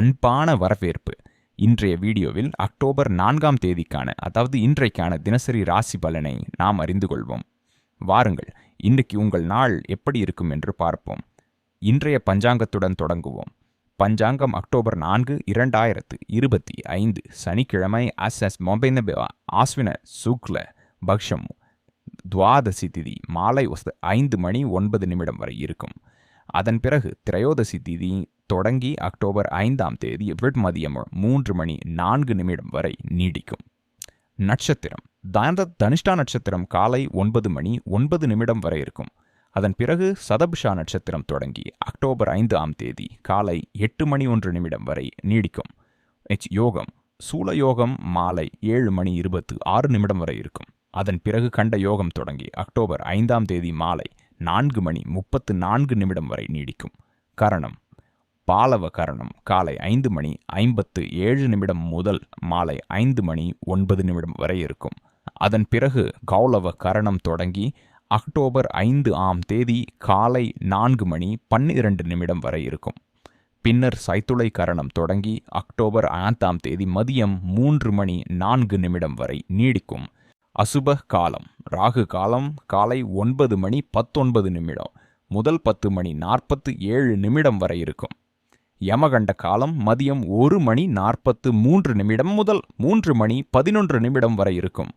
அன்பான வரவேற்பு. இன்றைய வீடியோவில் அக்டோபர் நான்காம் தேதிக்கான அதாவது இன்றைக்கான தினசரி ராசி பலனை நாம் அறிந்து கொள்வோம். வாருங்கள் இன்றைக்கு உங்கள் நாள் எப்படி இருக்கும் என்று பார்ப்போம். இன்றைய பஞ்சாங்கத்துடன் தொடங்குவோம். பஞ்சாங்கம் அக்டோபர் நான்கு இரண்டாயிரத்து இருபத்தி ஐந்து சனிக்கிழமை அஸ் எஸ் மொபைன ஆஸ்வின சுக்ல பக்ஷம் துவாதசி திதி மாலை ஐந்து மணி ஒன்பது நிமிடம் வரை இருக்கும். அதன் பிறகு திரையோதசி திதி தொடங்கி அக்டோபர் ஐந்தாம் தேதி விட்மதியம் மூன்று மணி நான்கு நிமிடம் வரை நீடிக்கும். நட்சத்திரம். தாந்த தனிஷ்டா நட்சத்திரம் காலை ஒன்பது மணி ஒன்பது நிமிடம் வரை இருக்கும். அதன் பிறகு சதபிஷா நட்சத்திரம் தொடங்கி அக்டோபர் ஐந்தாம் தேதி காலை எட்டு மணி ஒன்று நிமிடம் வரை நீடிக்கும். எச் யோகம். சூல யோகம் மாலை ஏழு மணி இருபத்து ஆறு நிமிடம் வரை இருக்கும். அதன் பிறகு கண்ட யோகம் தொடங்கி அக்டோபர் ஐந்தாம் தேதி மாலை நான்கு மணி முப்பத்து நான்கு நிமிடம் வரை நீடிக்கும். கரணம். பாலவ கரணம். காலை ஐந்து மணி ஐம்பத்து ஏழு நிமிடம் முதல் மாலை ஐந்து மணி ஒன்பது நிமிடம் வரை இருக்கும். அதன் பிறகு கௌலவ கரணம் தொடங்கி அக்டோபர் ஐந்து ஆம் தேதி காலை நான்கு மணி பன்னிரண்டு நிமிடம் வரை இருக்கும். பின்னர் சைத்துளை கரணம் தொடங்கி அக்டோபர் ஐந்தாம் தேதி மதியம் மூன்று மணி நான்கு நிமிடம் வரை நீடிக்கும். அசுப காலம் ராகு காலம் காலை ஒன்பது மணி பத்தொன்பது நிமிடம். முதல் பத்து மணி நாற்பத்து ஏழு நிமிடம் வரை இருக்கும். யமகண்ட காலம் மதியம் ஒரு மணி நாற்பத்து மூன்று நிமிடம் முதல் மூன்று மணி பதினொன்று நிமிடம் வரை இருக்கும்.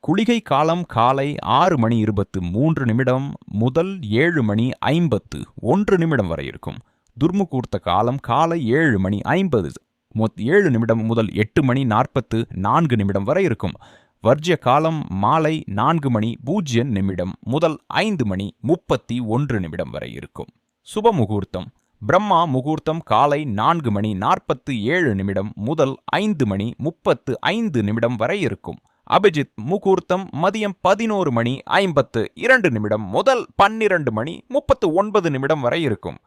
குளிகை காலம் காலை ஆறு மணி இருபத்து மூன்று நிமிடம் முதல் ஏழு மணி ஐம்பத்து ஒன்று நிமிடம் வரை இருக்கும். துர்முகூர்த்த காலம் காலை ஏழு மணி ஐம்பது மொத் ஏழு நிமிடம் முதல் எட்டு மணி நாற்பத்து நான்கு நிமிடம் வரை இருக்கும். வர்ஜ்ய காலம் மாலை நான்கு மணி பூஜ்ஜியம் நிமிடம் முதல் ஐந்து மணி முப்பத்தி ஒன்று நிமிடம் வரை இருக்கும். சுப முகூர்த்தம். பிரம்மா முகூர்த்தம் காலை நான்கு மணி நாற்பத்து ஏழு நிமிடம் முதல் ஐந்து மணி முப்பத்து ஐந்து நிமிடம் வரை இருக்கும். அபிஜித் முகூர்த்தம் மதியம் பதினோரு மணி ஐம்பத்து இரண்டு நிமிடம் முதல் பன்னிரண்டு மணி முப்பத்து ஒன்பது நிமிடம் வரை இருக்கும்.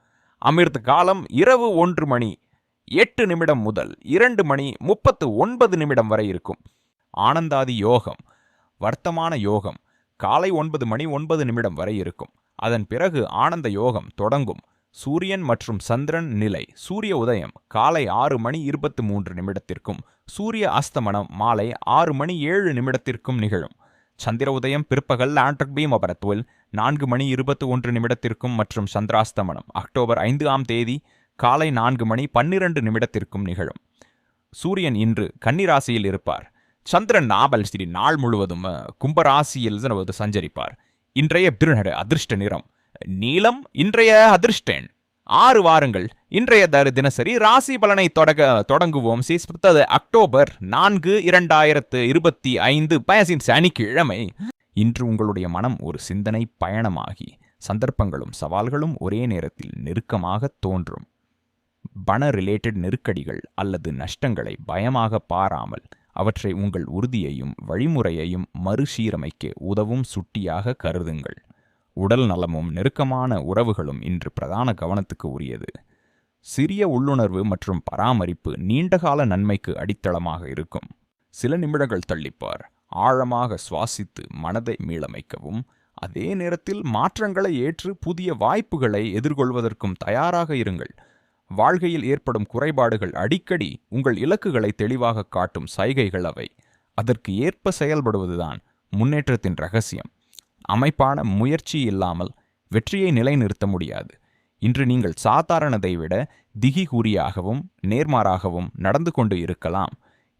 அமிர்த காலம் இரவு ஒன்று மணி எட்டு நிமிடம் முதல் இரண்டு மணி முப்பத்து ஒன்பது நிமிடம் வரை இருக்கும். ஆனந்தாதி யோகம் வர்த்தமான யோகம் காலை ஒன்பது மணி ஒன்பது நிமிடம் வரை இருக்கும். அதன் பிறகு ஆனந்த யோகம் தொடங்கும். சூரியன் மற்றும் சந்திரன் நிலை சூரிய உதயம் காலை ஆறு மணி இருபத்து மூன்று நிமிடத்திற்கும் சூரிய அஸ்தமனம் மாலை ஆறு மணி ஏழு நிமிடத்திற்கும் நிகழும். சந்திர உதயம் பிற்பகல் ஆண்ட்ரக் பீம் அபரத்துவில் நான்கு மணி இருபத்து ஒன்று நிமிடத்திற்கும் மற்றும் சந்திராஸ்தமனம் அக்டோபர் ஐந்து ஆம் தேதி காலை நான்கு மணி பன்னிரண்டு நிமிடத்திற்கும் நிகழும். சூரியன் இன்று கன்னிராசியில் இருப்பார். சந்திரன் நாபல் ஸ்ரீ நாள் முழுவதும் கும்பராசியில் வந்து சஞ்சரிப்பார். இன்றைய திருநடு அதிர்ஷ்ட நிறம். நீலம் இன்றைய அதிர்ஷ்டன். ஆறு வாரங்கள் இன்றைய தரு தினசரி ராசி பலனை தொடங்க தொடங்குவோம். சீஸ்புத்தது அக்டோபர் நான்கு இரண்டாயிரத்து இருபத்தி ஐந்து பயசின் சனிக்கிழமை. இன்று உங்களுடைய மனம் ஒரு சிந்தனை பயணமாகி சந்தர்ப்பங்களும் சவால்களும் ஒரே நேரத்தில் நெருக்கமாக தோன்றும். பண ரிலேட்டட் நெருக்கடிகள் அல்லது நஷ்டங்களை பயமாக பாராமல் அவற்றை உங்கள் உறுதியையும் வழிமுறையையும் மறுசீரமைக்க உதவும் சுட்டியாக கருதுங்கள். உடல் நலமும் நெருக்கமான உறவுகளும் இன்று பிரதான கவனத்துக்கு உரியது. சிறிய உள்ளுணர்வு மற்றும் பராமரிப்பு நீண்டகால நன்மைக்கு அடித்தளமாக இருக்கும். சில நிமிடங்கள் தள்ளிப்பார். ஆழமாக சுவாசித்து மனதை மீளமைக்கவும். அதே நேரத்தில் மாற்றங்களை ஏற்று புதிய வாய்ப்புகளை எதிர்கொள்வதற்கும் தயாராக இருங்கள். வாழ்கையில் ஏற்படும் குறைபாடுகள் அடிக்கடி உங்கள் இலக்குகளை தெளிவாக காட்டும் சைகைகள் அவை. அதற்கு ஏற்ப செயல்படுவதுதான் முன்னேற்றத்தின் ரகசியம். அமைப்பான முயற்சி இல்லாமல் வெற்றியை நிலைநிறுத்த முடியாது. இன்று நீங்கள் சாதாரணதை விட திகிகூறியாகவும் நேர்மாறாகவும் நடந்து கொண்டு இருக்கலாம்.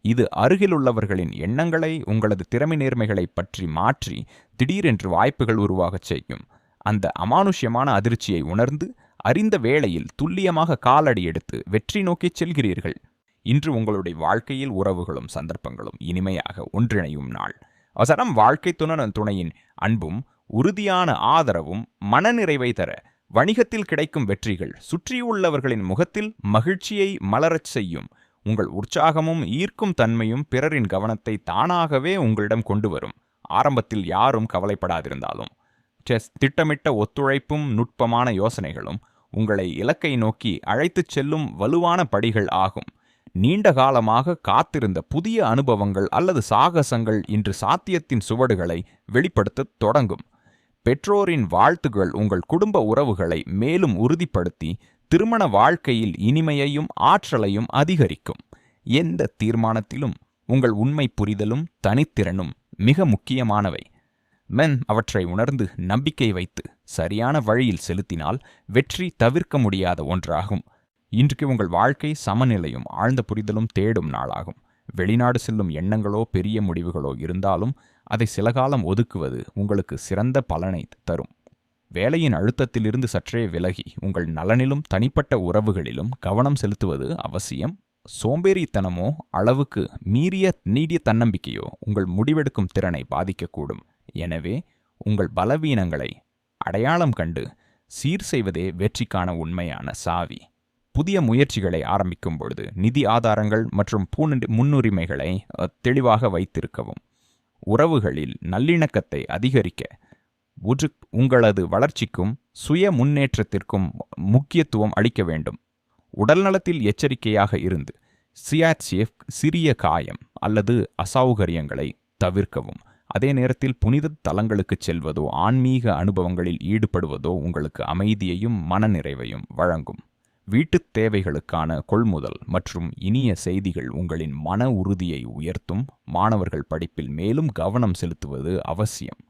இது அருகிலுள்ளவர்களின் எண்ணங்களை உங்களது திறமை நேர்மைகளை பற்றி மாற்றி திடீரென்று வாய்ப்புகள் உருவாகச் செய்யும். அந்த அமானுஷ்யமான அதிர்ச்சியை உணர்ந்து அறிந்த வேளையில் துல்லியமாக காலடி எடுத்து வெற்றி நோக்கிச் செல்கிறீர்கள். இன்று உங்களுடைய வாழ்க்கையில் உறவுகளும் சந்தர்ப்பங்களும் இனிமையாக ஒன்றிணையும் நாள். அவசரம் வாழ்க்கை துணன் துணையின் அன்பும் உறுதியான ஆதரவும் மனநிறைவை தர வணிகத்தில் கிடைக்கும் வெற்றிகள் சுற்றியுள்ளவர்களின் முகத்தில் மகிழ்ச்சியை மலரச் செய்யும். உங்கள் உற்சாகமும் ஈர்க்கும் தன்மையும் பிறரின் கவனத்தை தானாகவே உங்களிடம் கொண்டு வரும். ஆரம்பத்தில் யாரும் கவலைப்படாதிருந்தாலும் செஸ் திட்டமிட்ட ஒத்துழைப்பும் நுட்பமான யோசனைகளும் உங்களை இலக்கை நோக்கி அழைத்துச் செல்லும் வலுவான படிகள் ஆகும். நீண்ட காலமாக காத்திருந்த புதிய அனுபவங்கள் அல்லது சாகசங்கள் இன்று சாத்தியத்தின் சுவடுகளை வெளிப்படுத்தத் தொடங்கும். பெற்றோரின் வாழ்த்துகள் உங்கள் குடும்ப உறவுகளை மேலும் உறுதிப்படுத்தி திருமண வாழ்க்கையில் இனிமையையும் ஆற்றலையும் அதிகரிக்கும். எந்த தீர்மானத்திலும் உங்கள் உண்மை புரிதலும் தனித்திறனும் மிக முக்கியமானவை. மென் அவற்றை உணர்ந்து நம்பிக்கை வைத்து. சரியான வழியில் செலுத்தினால் வெற்றி தவிர்க்க முடியாத ஒன்றாகும். இன்றைக்கு உங்கள் வாழ்க்கை சமநிலையும் ஆழ்ந்த புரிதலும் தேடும் நாளாகும். வெளிநாடு செல்லும் எண்ணங்களோ பெரிய முடிவுகளோ இருந்தாலும் அதை சில காலம் ஒதுக்குவது உங்களுக்கு சிறந்த பலனை தரும். வேலையின் அழுத்தத்திலிருந்து சற்றே விலகி உங்கள் நலனிலும் தனிப்பட்ட உறவுகளிலும் கவனம் செலுத்துவது அவசியம். சோம்பேறித்தனமோ அளவுக்கு மீறிய நீடிய தன்னம்பிக்கையோ உங்கள் முடிவெடுக்கும் திறனை பாதிக்கக்கூடும். எனவே உங்கள் பலவீனங்களை அடையாளம் கண்டு சீர் செய்வதே வெற்றிக்கான உண்மையான சாவி. புதிய முயற்சிகளை ஆரம்பிக்கும் பொழுது நிதி ஆதாரங்கள் மற்றும் முன்னுரிமைகளை தெளிவாக வைத்திருக்கவும். உறவுகளில் நல்லிணக்கத்தை அதிகரிக்க உற்று உங்களது வளர்ச்சிக்கும் சுய முன்னேற்றத்திற்கும் முக்கியத்துவம் அளிக்க வேண்டும். உடல்நலத்தில் எச்சரிக்கையாக இருந்து சியாட்சியப் சிறிய காயம் அல்லது அசௌகரியங்களை தவிர்க்கவும். அதே நேரத்தில் புனித தலங்களுக்குச் செல்வதோ ஆன்மீக அனுபவங்களில் ஈடுபடுவதோ உங்களுக்கு அமைதியையும் மனநிறைவையும் வழங்கும். வீட்டுத் தேவைகளுக்கான கொள்முதல் மற்றும் இனிய செய்திகள் உங்களின் மன உறுதியை உயர்த்தும் மாணவர்கள் படிப்பில் மேலும் கவனம் செலுத்துவது அவசியம்.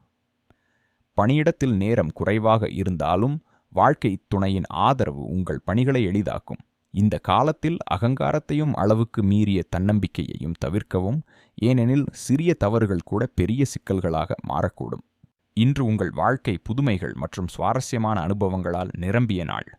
பணியிடத்தில் நேரம் குறைவாக இருந்தாலும் வாழ்க்கை துணையின் ஆதரவு உங்கள் பணிகளை எளிதாக்கும். இந்த காலத்தில் அகங்காரத்தையும் அளவுக்கு மீறிய தன்னம்பிக்கையையும் தவிர்க்கவும் ஏனெனில் சிறிய தவறுகள் கூட பெரிய சிக்கல்களாக மாறக்கூடும். இன்று உங்கள் வாழ்க்கை புதுமைகள் மற்றும் சுவாரஸ்யமான அனுபவங்களால் நிரம்பிய நாள்.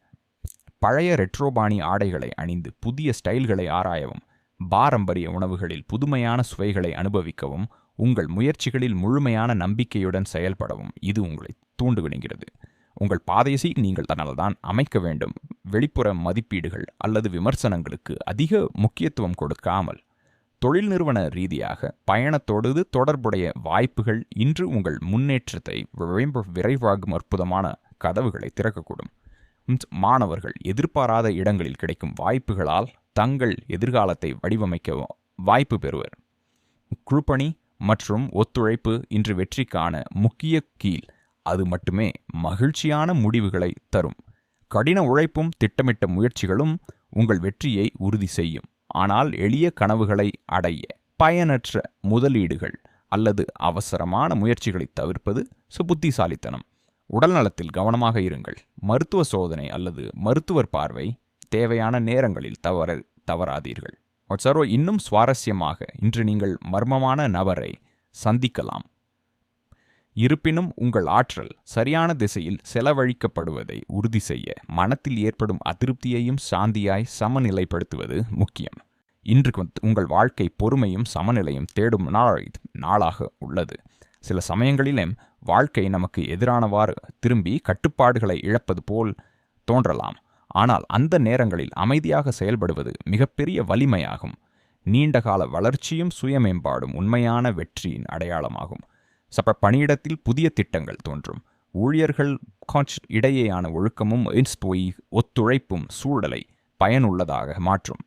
பழைய ரெட்ரோபாணி ஆடைகளை அணிந்து புதிய ஸ்டைல்களை ஆராயவும் பாரம்பரிய உணவுகளில் புதுமையான சுவைகளை அனுபவிக்கவும் உங்கள் முயற்சிகளில் முழுமையான நம்பிக்கையுடன் செயல்படவும் இது உங்களை தூண்டுவிடுகிறது. உங்கள் பாதையை நீங்கள் தன்னால்தான் அமைக்க வேண்டும். வெளிப்புற மதிப்பீடுகள் அல்லது விமர்சனங்களுக்கு அதிக முக்கியத்துவம் கொடுக்காமல் தொழில் நிறுவன ரீதியாக பயணத்தோடு தொடர்புடைய வாய்ப்புகள் இன்று உங்கள் முன்னேற்றத்தை விரைவாகும் அற்புதமான கதவுகளை திறக்கக்கூடும். மாணவர்கள் எதிர்பாராத இடங்களில் கிடைக்கும் வாய்ப்புகளால் தங்கள் எதிர்காலத்தை வடிவமைக்க வாய்ப்பு பெறுவர். குழுப்பணி மற்றும் ஒத்துழைப்பு இன்று வெற்றிக்கான முக்கிய கீழ். அது மட்டுமே மகிழ்ச்சியான முடிவுகளை தரும். கடின உழைப்பும் திட்டமிட்ட முயற்சிகளும் உங்கள் வெற்றியை உறுதி செய்யும். ஆனால் எளிய கனவுகளை அடைய பயனற்ற முதலீடுகள் அல்லது அவசரமான முயற்சிகளை தவிர்ப்பது சுபுத்திசாலித்தனம். உடல்நலத்தில் கவனமாக இருங்கள். மருத்துவ சோதனை அல்லது மருத்துவர் பார்வை தேவையான நேரங்களில் தவற தவறாதீர்கள். ஒட்சரோ இன்னும் சுவாரஸ்யமாக இன்று நீங்கள் மர்மமான நபரை சந்திக்கலாம். இருப்பினும் உங்கள் ஆற்றல் சரியான திசையில் செலவழிக்கப்படுவதை உறுதி செய்ய மனத்தில் ஏற்படும் அதிருப்தியையும் சாந்தியாய் சமநிலைப்படுத்துவது முக்கியம். இன்று உங்கள் வாழ்க்கை பொறுமையும் சமநிலையும் தேடும் நாள் நாளாக உள்ளது. சில சமயங்களிலும் வாழ்க்கை நமக்கு எதிரானவாறு திரும்பி கட்டுப்பாடுகளை இழப்பது போல் தோன்றலாம். ஆனால் அந்த நேரங்களில் அமைதியாக செயல்படுவது மிகப்பெரிய வலிமையாகும். நீண்டகால வளர்ச்சியும் சுயமேம்பாடும் உண்மையான வெற்றியின் அடையாளமாகும். சப்ப பணியிடத்தில் புதிய திட்டங்கள் தோன்றும். ஊழியர்கள் காட்ச் இடையேயான ஒழுக்கமும் இன்ஸ்போய் ஒத்துழைப்பும் சூழலை பயனுள்ளதாக மாற்றும்.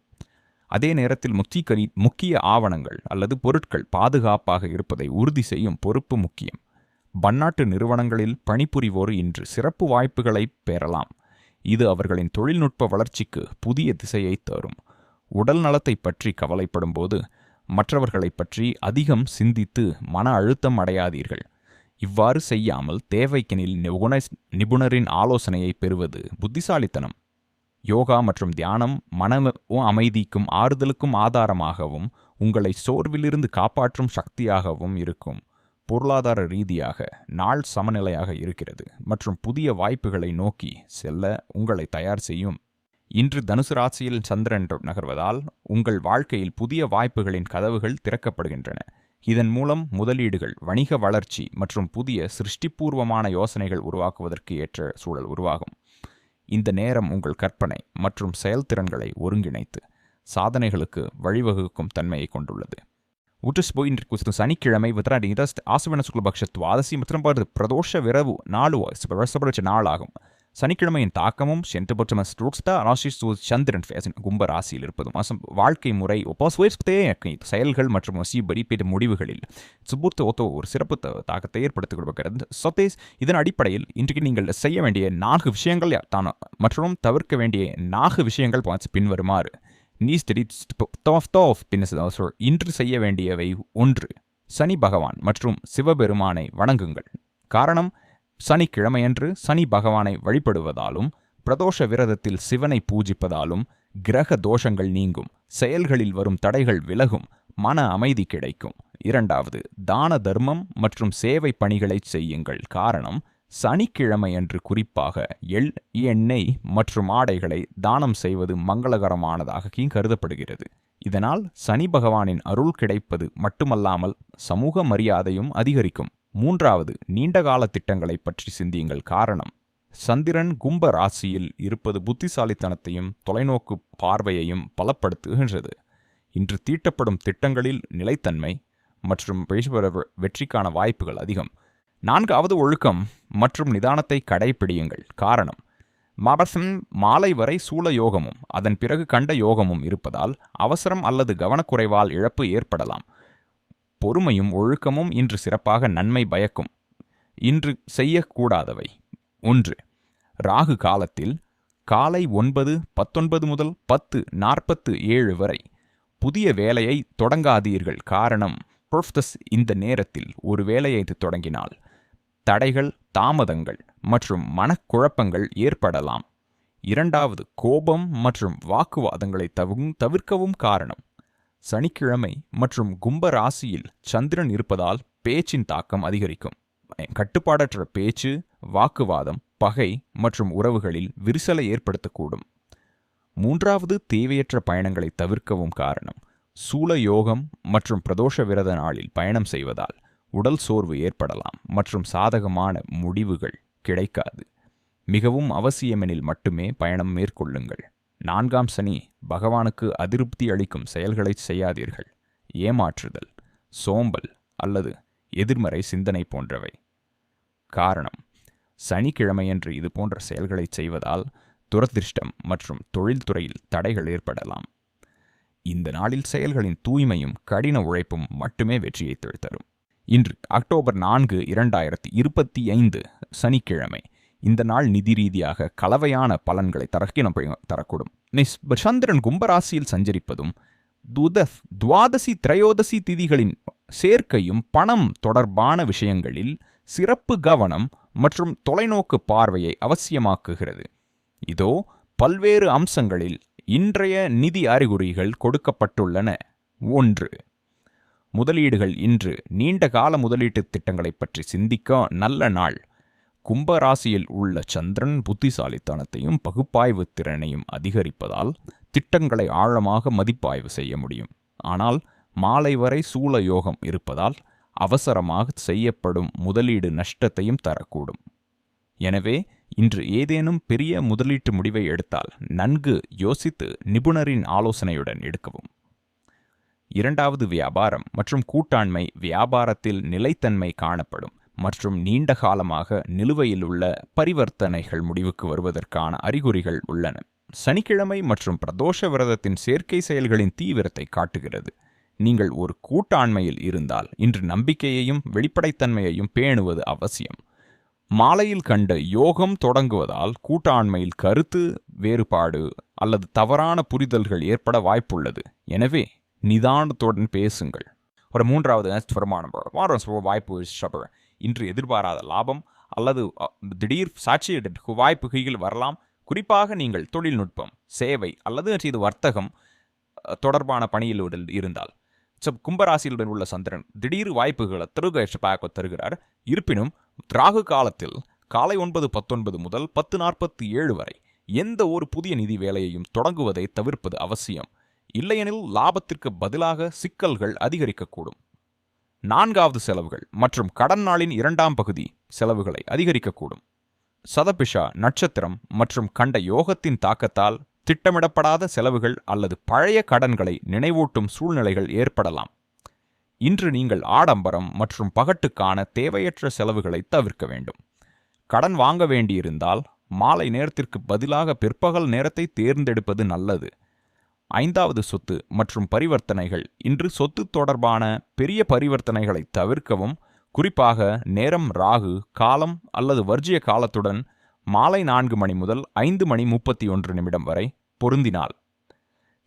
அதே நேரத்தில் முக்கிய முக்கிய ஆவணங்கள் அல்லது பொருட்கள் பாதுகாப்பாக இருப்பதை உறுதி செய்யும் பொறுப்பு முக்கியம். பன்னாட்டு நிறுவனங்களில் பணிபுரிவோர் இன்று சிறப்பு வாய்ப்புகளை பெறலாம். இது அவர்களின் தொழில்நுட்ப வளர்ச்சிக்கு புதிய திசையை தரும். உடல் நலத்தை பற்றி கவலைப்படும் போது மற்றவர்களைப் பற்றி அதிகம் சிந்தித்து மன அழுத்தம் அடையாதீர்கள். இவ்வாறு செய்யாமல் தேவைக்கெனில் நிபுண நிபுணரின் ஆலோசனையை பெறுவது புத்திசாலித்தனம். யோகா மற்றும் தியானம் மன அமைதிக்கும் ஆறுதலுக்கும் ஆதாரமாகவும் உங்களை சோர்விலிருந்து காப்பாற்றும் சக்தியாகவும் இருக்கும். பொருளாதார ரீதியாக நாள் சமநிலையாக இருக்கிறது மற்றும் புதிய வாய்ப்புகளை நோக்கி செல்ல உங்களை தயார் செய்யும். இன்று தனுசு ராசியில் சந்திரன் நகர்வதால் உங்கள் வாழ்க்கையில் புதிய வாய்ப்புகளின் கதவுகள் திறக்கப்படுகின்றன. இதன் மூலம் முதலீடுகள் வணிக வளர்ச்சி மற்றும் புதிய சிருஷ்டிபூர்வமான யோசனைகள் உருவாக்குவதற்கு ஏற்ற சூழல் உருவாகும். இந்த நேரம் உங்கள் கற்பனை மற்றும் செயல்திறன்களை ஒருங்கிணைத்து சாதனைகளுக்கு வழிவகுக்கும் தன்மையை கொண்டுள்ளது. உற்றுஸ் போய் இன்று குஸ்து சனிக்கிழமை வித்ராடி இரஸ்ட் ஆசுவன சுக்லபக்ஷ துவாதசி மற்றும் பிரதோஷ விரவு நாலு வருஷப்படுச்ச நாளாகும். சனிக்கிழமையின் தாக்கமும் சென்றுபட்சம ஸ்ட்ரோக்ஸ்டா ராசி சந்திரன் ஃபேசன் கும்ப ராசியில் இருப்பதும் மாசம் வாழ்க்கை முறை ஒப்பாஸ்வேஸ்தே செயல்கள் மற்றும் வசிபடி பிற முடிவுகளில் சுபூர்த்த ஒத்தோ ஒரு சிறப்பு தாக்கத்தை ஏற்படுத்திக் கொடுக்கிறது சொத்தேஸ் இதன் அடிப்படையில் இன்றைக்கு நீங்கள் செய்ய வேண்டிய நான்கு விஷயங்கள் தான் மற்றும் தவிர்க்க வேண்டிய நான்கு விஷயங்கள் பார்த்து பின்வருமாறு. நீஸ்டடி இன்று செய்ய வேண்டியவை ஒன்று சனி பகவான் மற்றும் சிவபெருமானை வணங்குங்கள். காரணம் சனிக்கிழமையன்று சனி பகவானை வழிபடுவதாலும் பிரதோஷ விரதத்தில் சிவனை பூஜிப்பதாலும் கிரக தோஷங்கள் நீங்கும் செயல்களில் வரும் தடைகள் விலகும் மன அமைதி கிடைக்கும். இரண்டாவது தான தர்மம் மற்றும் சேவை பணிகளை செய்யுங்கள். காரணம் சனிக்கிழமையன்று குறிப்பாக எள் எண்ணெய் மற்றும் ஆடைகளை தானம் செய்வது மங்களகரமானதாக கருதப்படுகிறது. இதனால் சனி பகவானின் அருள் கிடைப்பது மட்டுமல்லாமல் சமூக மரியாதையும் அதிகரிக்கும். மூன்றாவது நீண்டகால திட்டங்களை பற்றி சிந்தியுங்கள். காரணம் சந்திரன் கும்ப ராசியில் இருப்பது புத்திசாலித்தனத்தையும் தொலைநோக்கு பார்வையையும் பலப்படுத்துகின்றது. இன்று தீட்டப்படும் திட்டங்களில் நிலைத்தன்மை மற்றும் பேசுபர வெற்றிக்கான வாய்ப்புகள் அதிகம். நான்காவது ஒழுக்கம் மற்றும் நிதானத்தை கடைப்பிடியுங்கள். காரணம் மபசம் மாலை வரை சூழ யோகமும் அதன் பிறகு கண்ட யோகமும் இருப்பதால் அவசரம் அல்லது கவனக்குறைவால் இழப்பு ஏற்படலாம். பொறுமையும் ஒழுக்கமும் இன்று சிறப்பாக நன்மை பயக்கும். இன்று செய்யக்கூடாதவை. ஒன்று ராகு காலத்தில் காலை ஒன்பது பத்தொன்பது முதல் பத்து நாற்பத்து ஏழு வரை புதிய வேலையை தொடங்காதீர்கள். காரணம் புரோஃப்தஸ் இந்த நேரத்தில் ஒரு வேலையை தொடங்கினால் தடைகள் தாமதங்கள் மற்றும் மனக்குழப்பங்கள் ஏற்படலாம். இரண்டாவது கோபம் மற்றும் வாக்குவாதங்களை தவும் தவிர்க்கவும் காரணம். சனிக்கிழமை மற்றும் கும்ப ராசியில் சந்திரன் இருப்பதால் பேச்சின் தாக்கம் அதிகரிக்கும். கட்டுப்பாடற்ற பேச்சு வாக்குவாதம் பகை மற்றும் உறவுகளில் விரிசலை ஏற்படுத்தக்கூடும். மூன்றாவது தேவையற்ற பயணங்களை தவிர்க்கவும் காரணம். சூல யோகம் மற்றும் பிரதோஷ விரத நாளில் பயணம் செய்வதால் உடல் சோர்வு ஏற்படலாம் மற்றும் சாதகமான முடிவுகள் கிடைக்காது. மிகவும் அவசியமெனில் மட்டுமே பயணம் மேற்கொள்ளுங்கள். நான்காம் சனி பகவானுக்கு அதிருப்தி அளிக்கும் செயல்களை செய்யாதீர்கள். ஏமாற்றுதல் சோம்பல் அல்லது எதிர்மறை சிந்தனை போன்றவை. காரணம் சனிக்கிழமையன்று இது போன்ற செயல்களை செய்வதால் துரதிருஷ்டம் மற்றும் தொழில்துறையில் தடைகள் ஏற்படலாம். இந்த நாளில் செயல்களின் தூய்மையும் கடின உழைப்பும் மட்டுமே வெற்றியை தரும் இன்று அக்டோபர் நான்கு இரண்டாயிரத்தி இருபத்தி ஐந்து சனிக்கிழமை. இந்த நாள் நிதி ரீதியாக கலவையான பலன்களை தரக்கின தரக்கூடும். சந்திரன் கும்பராசியில் சஞ்சரிப்பதும் துத துவாதசி திரையோதசி திதிகளின் சேர்க்கையும் பணம் தொடர்பான விஷயங்களில் சிறப்பு கவனம் மற்றும் தொலைநோக்கு பார்வையை அவசியமாக்குகிறது. இதோ பல்வேறு அம்சங்களில் இன்றைய நிதி அறிகுறிகள் கொடுக்கப்பட்டுள்ளன. ஒன்று முதலீடுகள் இன்று நீண்ட கால முதலீட்டுத் திட்டங்களைப் பற்றி சிந்திக்க நல்ல நாள். கும்பராசியில் உள்ள சந்திரன் புத்திசாலித்தனத்தையும் பகுப்பாய்வு திறனையும் அதிகரிப்பதால் திட்டங்களை ஆழமாக மதிப்பாய்வு செய்ய முடியும். ஆனால் மாலை வரை சூல யோகம் இருப்பதால் அவசரமாக செய்யப்படும் முதலீடு நஷ்டத்தையும் தரக்கூடும். எனவே இன்று ஏதேனும் பெரிய முதலீட்டு முடிவை எடுத்தால் நன்கு யோசித்து நிபுணரின் ஆலோசனையுடன் எடுக்கவும். இரண்டாவது வியாபாரம் மற்றும் கூட்டாண்மை வியாபாரத்தில் நிலைத்தன்மை காணப்படும். மற்றும் நீண்ட காலமாக நிலுவையில் உள்ள பரிவர்த்தனைகள் முடிவுக்கு வருவதற்கான அறிகுறிகள் உள்ளன. சனிக்கிழமை மற்றும் பிரதோஷ விரதத்தின் சேர்க்கை செயல்களின் தீவிரத்தை காட்டுகிறது. நீங்கள் ஒரு கூட்டாண்மையில் இருந்தால் இன்று நம்பிக்கையையும் வெளிப்படைத்தன்மையையும் பேணுவது அவசியம். மாலையில் கண்ட யோகம் தொடங்குவதால் கூட்டாண்மையில் கருத்து வேறுபாடு அல்லது தவறான புரிதல்கள் ஏற்பட வாய்ப்புள்ளது. எனவே நிதானத்துடன் பேசுங்கள். ஒரு மூன்றாவது வருமானம். வாரம் வாய்ப்பு இன்று எதிர்பாராத லாபம் அல்லது திடீர் சாட்சியிட வாய்ப்புகள் வரலாம். குறிப்பாக நீங்கள் தொழில்நுட்பம் சேவை அல்லது இது வர்த்தகம் தொடர்பான பணியில் இருந்தால். ஸோ கும்பராசியுடன் உள்ள சந்திரன் திடீர் வாய்ப்புகளை திருக தருகிறார். இருப்பினும் ராகு காலத்தில் காலை ஒன்பது பத்தொன்பது முதல் பத்து நாற்பத்தி ஏழு வரை எந்த ஒரு புதிய நிதி வேலையையும் தொடங்குவதை தவிர்ப்பது அவசியம். இல்லையெனில் லாபத்திற்கு பதிலாக சிக்கல்கள் அதிகரிக்கக்கூடும். நான்காவது செலவுகள் மற்றும் கடன் நாளின் இரண்டாம் பகுதி செலவுகளை அதிகரிக்கக்கூடும். சதபிஷா நட்சத்திரம் மற்றும் கண்ட யோகத்தின் தாக்கத்தால் திட்டமிடப்படாத செலவுகள் அல்லது பழைய கடன்களை நினைவூட்டும் சூழ்நிலைகள் ஏற்படலாம். இன்று நீங்கள் ஆடம்பரம் மற்றும் பகட்டுக்கான தேவையற்ற செலவுகளை தவிர்க்க வேண்டும். கடன் வாங்க வேண்டியிருந்தால் மாலை நேரத்திற்கு பதிலாக பிற்பகல் நேரத்தை தேர்ந்தெடுப்பது நல்லது. ஐந்தாவது சொத்து மற்றும் பரிவர்த்தனைகள். இன்று சொத்து தொடர்பான பெரிய பரிவர்த்தனைகளை தவிர்க்கவும் குறிப்பாக நேரம் ராகு காலம் அல்லது வர்ஜிய காலத்துடன் மாலை நான்கு மணி முதல் ஐந்து மணி முப்பத்தி ஒன்று நிமிடம் வரை பொருந்தினால்.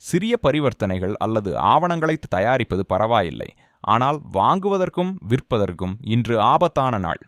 சிறிய பரிவர்த்தனைகள் அல்லது ஆவணங்களை தயாரிப்பது பரவாயில்லை. ஆனால் வாங்குவதற்கும் விற்பதற்கும் இன்று ஆபத்தான நாள்.